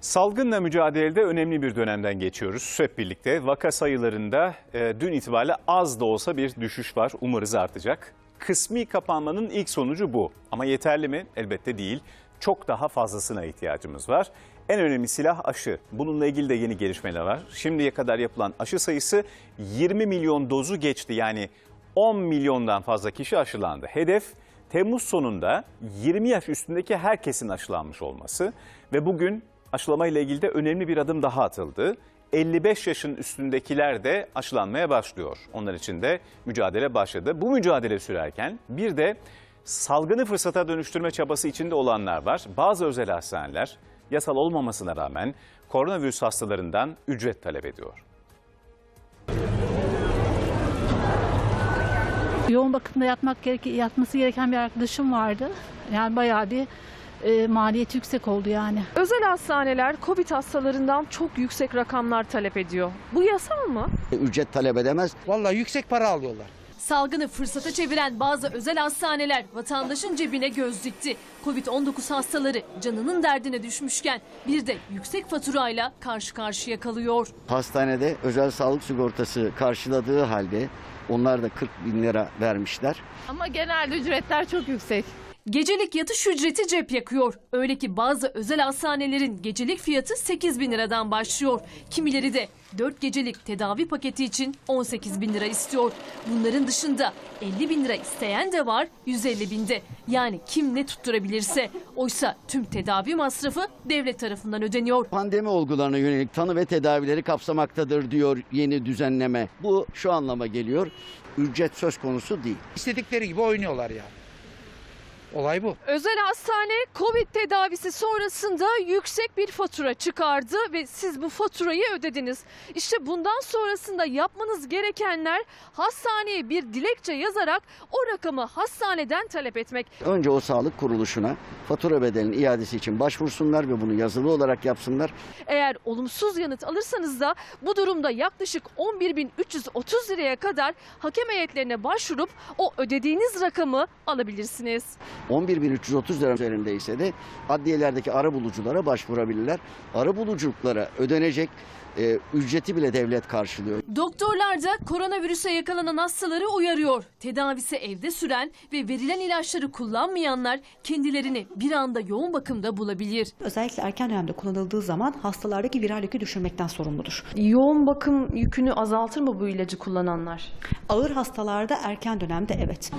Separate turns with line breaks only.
Salgınla mücadelede önemli bir dönemden geçiyoruz hep birlikte. Vaka sayılarında e, dün itibariyle az da olsa bir düşüş var. Umarız artacak. Kısmi kapanmanın ilk sonucu bu. Ama yeterli mi? Elbette değil. Çok daha fazlasına ihtiyacımız var. En önemli silah aşı. Bununla ilgili de yeni gelişmeler var. Şimdiye kadar yapılan aşı sayısı 20 milyon dozu geçti. Yani 10 milyondan fazla kişi aşılandı. Hedef Temmuz sonunda 20 yaş üstündeki herkesin aşılanmış olması ve bugün aşılama ile ilgili de önemli bir adım daha atıldı. 55 yaşın üstündekiler de aşılanmaya başlıyor. Onlar için de mücadele başladı. Bu mücadele sürerken bir de salgını fırsata dönüştürme çabası içinde olanlar var. Bazı özel hastaneler yasal olmamasına rağmen koronavirüs hastalarından ücret talep ediyor.
Yoğun bakımda yatmak gerek yatması gereken bir arkadaşım vardı. Yani bayağı bir e, maliyeti yüksek oldu yani.
Özel hastaneler Covid hastalarından çok yüksek rakamlar talep ediyor. Bu yasal mı?
ücret talep edemez.
Vallahi yüksek para alıyorlar.
Salgını fırsata çeviren bazı özel hastaneler vatandaşın cebine göz dikti. Covid-19 hastaları canının derdine düşmüşken bir de yüksek faturayla karşı karşıya kalıyor.
Hastanede özel sağlık sigortası karşıladığı halde onlar da 40 bin lira vermişler.
Ama genelde ücretler çok yüksek.
Gecelik yatış ücreti cep yakıyor. Öyle ki bazı özel hastanelerin gecelik fiyatı 8 bin liradan başlıyor. Kimileri de 4 gecelik tedavi paketi için 18 bin lira istiyor. Bunların dışında 50 bin lira isteyen de var 150 binde. Yani kim ne tutturabilirse. Oysa tüm tedavi masrafı devlet tarafından ödeniyor.
Pandemi olgularına yönelik tanı ve tedavileri kapsamaktadır diyor yeni düzenleme. Bu şu anlama geliyor. Ücret söz konusu değil.
İstedikleri gibi oynuyorlar yani. Olay bu.
Özel hastane Covid tedavisi sonrasında yüksek bir fatura çıkardı ve siz bu faturayı ödediniz. İşte bundan sonrasında yapmanız gerekenler hastaneye bir dilekçe yazarak o rakamı hastaneden talep etmek.
Önce o sağlık kuruluşuna fatura bedelinin iadesi için başvursunlar ve bunu yazılı olarak yapsınlar.
Eğer olumsuz yanıt alırsanız da bu durumda yaklaşık 11.330 liraya kadar hakem heyetlerine başvurup o ödediğiniz rakamı alabilirsiniz.
11.330 lira üzerinde ise de adliyelerdeki ara buluculara başvurabilirler. Ara buluculuklara ödenecek e, ücreti bile devlet karşılıyor.
Doktorlar da koronavirüse yakalanan hastaları uyarıyor. Tedavisi evde süren ve verilen ilaçları kullanmayanlar kendilerini bir anda yoğun bakımda bulabilir.
Özellikle erken dönemde kullanıldığı zaman hastalardaki viral yükü düşürmekten sorumludur.
Yoğun bakım yükünü azaltır mı bu ilacı kullananlar?
Ağır hastalarda erken dönemde evet.